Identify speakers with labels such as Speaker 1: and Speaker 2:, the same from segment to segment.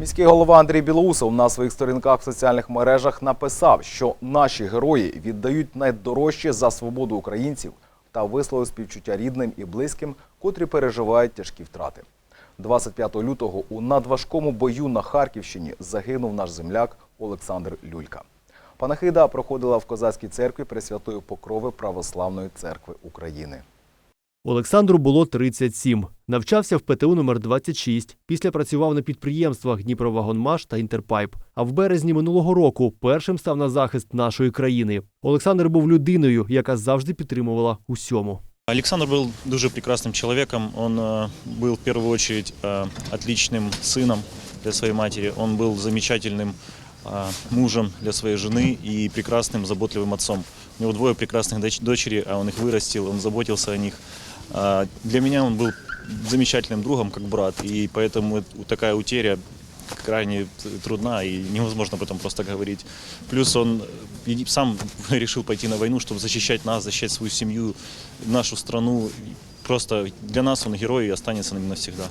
Speaker 1: Міський голова Андрій Білоусов на своїх сторінках в соціальних мережах написав, що наші герої віддають найдорожче за свободу українців та висловив співчуття рідним і близьким, котрі переживають тяжкі втрати. 25 лютого у надважкому бою на Харківщині загинув наш земляк Олександр Люлька. Панахида проходила в козацькій церкві Пресвятої Покрови Православної церкви України.
Speaker 2: Олександру було 37. Навчався в ПТУ номер 26. Після працював на підприємствах Дніпровагонмаш та Інтерпайп. А в березні минулого року першим став на захист нашої країни. Олександр був людиною, яка завжди підтримувала усьому.
Speaker 3: Александр был дуже прекрасным человеком. Он э, был в первую очередь э, отличным сыном для своей матери. Он был замечательным э, мужем для своей жены и прекрасным заботливым отцом. У него двое прекрасных доч- дочери, а он их вырастил, он заботился о них. А Для меня он был замечательным другом, как брат, и поэтому эт- такая утеря крайне трудна и невозможно об этом просто говорить. Плюс он э, сам решил пойти на войну, чтобы защищать нас, защищать свою семью, нашу страну. Просто для нас он герой и останется нами навсегда.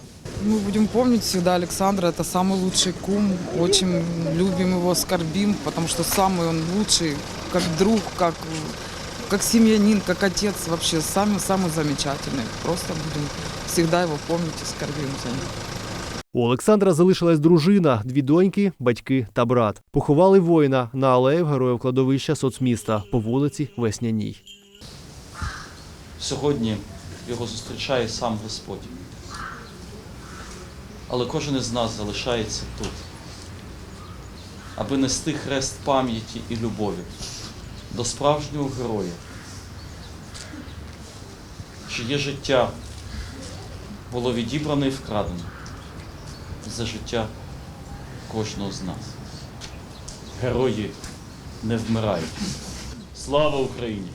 Speaker 4: Мы будем помнить всегда Александра. Это самый лучший кум. Очень любим его, скорбим, потому что самый он лучший, как друг, как, как семьянин, как отец. Вообще самый-самый замечательный. Просто будем всегда его помнить и скорбим за ним.
Speaker 2: У Олександра залишилась дружина, дві доньки, батьки та брат. Поховали воїна на алеї героїв кладовища соцміста по вулиці Весняній.
Speaker 5: Сьогодні його зустрічає сам Господь. Але кожен із нас залишається тут, аби нести хрест пам'яті і любові до справжнього героя, чиє життя було відібране і вкрадене за життя кожного з нас. Герої не вмирають. Слава Україні!